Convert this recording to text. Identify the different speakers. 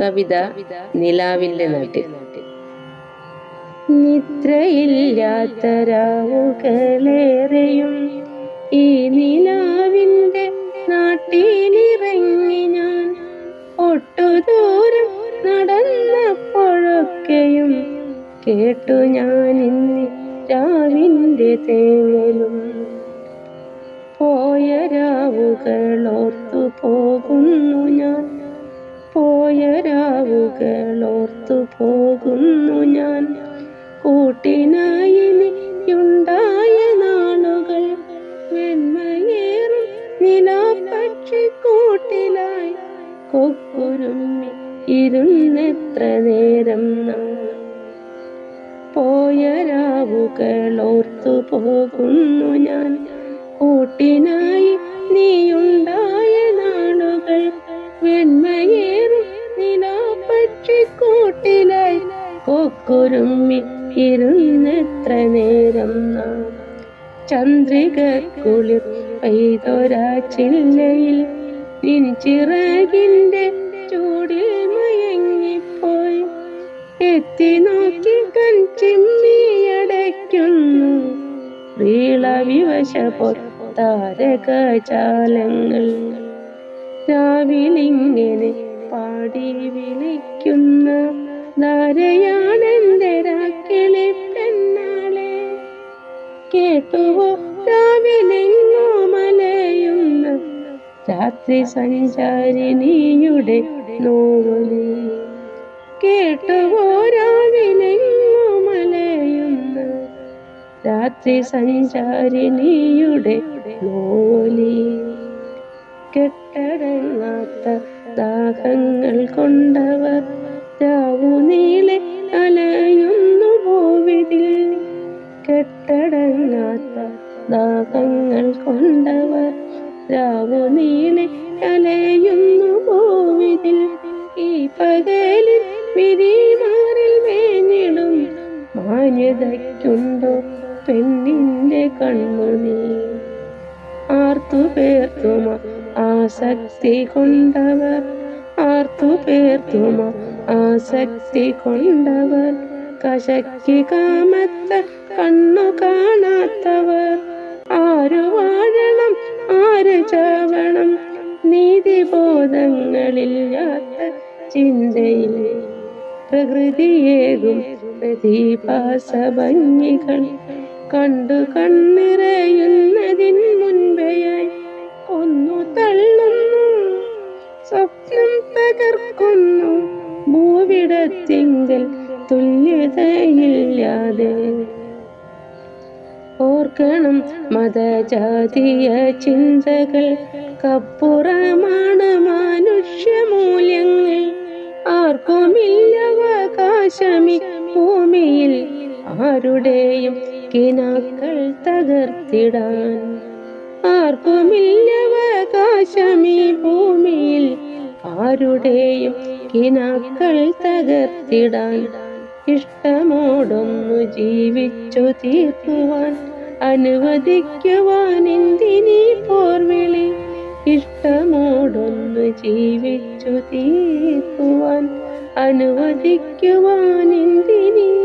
Speaker 1: കവിത നിലാവിന്റെ നാട്ടിൽ. നിദ്രയില്ലാത്ത ഈ നിലാവിന്റെ നാട്ടിലിറങ്ങി ഞാൻ ഒട്ടുദൂരം നടന്നപ്പോഴൊക്കെയും കേട്ടു ഞാൻ ഇന്ന് രാവിന്റെ തേങ്ങലും. പോയ രാവുകൾ ഓർത്തു പോകുന്നു ഞാൻ ഓർത്തു പോകുന്നു ഞാൻ. കൂട്ടിനായി ഉണ്ടായ നാളുകൾ വെണ്മയേറും നിലാപക്ഷി കൂട്ടിലായി കൊക്കുരുമ്മി ഇരുന്നെത്ര നേരം നാം പോയ പോകുന്നു ഞാൻ. കൂട്ടിനായി നീയുണ്ടായ നാളുകൾ നിലാപക്ഷി കൂട്ടിലായി കൊക്കുരുമ്മി ഇരുന്നെത്ര നേരം നാം ചന്ദ്രിക കുളിർ പെയ്തൊരാ ചില്ലയിൽ നിൻ ചിറകിന്റെ ചൂടിൽ മയങ്ങിപ്പോയി. എത്തി നോക്കി കൺചിമ്മിയടയ്ക്കുന്നു വീളവിവശ താരകജാലങ്ങൾ രാവിലിങ്ങനെ പാടി കേട്ടുവോ? രാവിലെങ്ങോ മലയുന്ന രാത്രി സഞ്ചാരിണിയുടെ നോവലി കേട്ടുവോ? രാവിലെ മലയുന്ന രാത്രി സഞ്ചാരിണിയുടെ നോവലി കെട്ടടങ്ങാത്ത ദാഹങ്ങൾ കൊണ്ടവർ രാവു രാവു നീളെ അലയുന്നു പോവിതിൽ. ഈ പകലിൽ വിരിമാറിൽ മേഞ്ഞിടും മാന്യതയ്ക്കുണ്ടോ പെണ്ണിന്റെ കണ്ണുനീർ ആർത്തു പേർത്തുമ ആസക്തി കൊണ്ടവർ. ആർത്തു പേർത്തുമ ആസക്തി കൊണ്ടവർ. കശക്കി കാമത്ത കണ്ണു കാണാത്തവർ. ആരു വാഴണം ചാവണം നീതിബോധങ്ങളില്ലാത്ത ചിന്തയിൽ പ്രകൃതിയേകും പ്രതിഭാസ ഭംഗികൾ കണ്ടു കണ്ണിറയുന്നതിന് മുൻപെയായി ഒന്നു തള്ളുന്നു. സ്വപ്നം തകർക്കുന്നു. ഭൂവിടത്തിങ്കൽ തുല്യതയില്ലാതെ ഓർക്കണം മതജാതീയ ചിന്തകൾ. കപ്പുറമാണ് മനുഷ്യമൂല്യങ്ങൾ. ആർക്കുമില്ലവകാശമി ഭൂമിയിൽ. ആരുടെയും കിനാക്കൾ തകർത്തിടാൻ. ആർക്കുമില്ലവകാശമി ഭൂമിയിൽ. ആരുടെയും കിനാക്കൾ തകർത്തിടാൻ. ഇഷ്ടമോടൊന്നു ജീവിച്ചു തീർക്കുവാൻ. അനുവദിക്കുവാൻ എന്തിനീ പോർവിളി? ഇഷ്ടമോടൊന്ന് ജീവിച്ചു തീർക്കുവാൻ അനുവദിക്കുവാൻ എന്തിനീ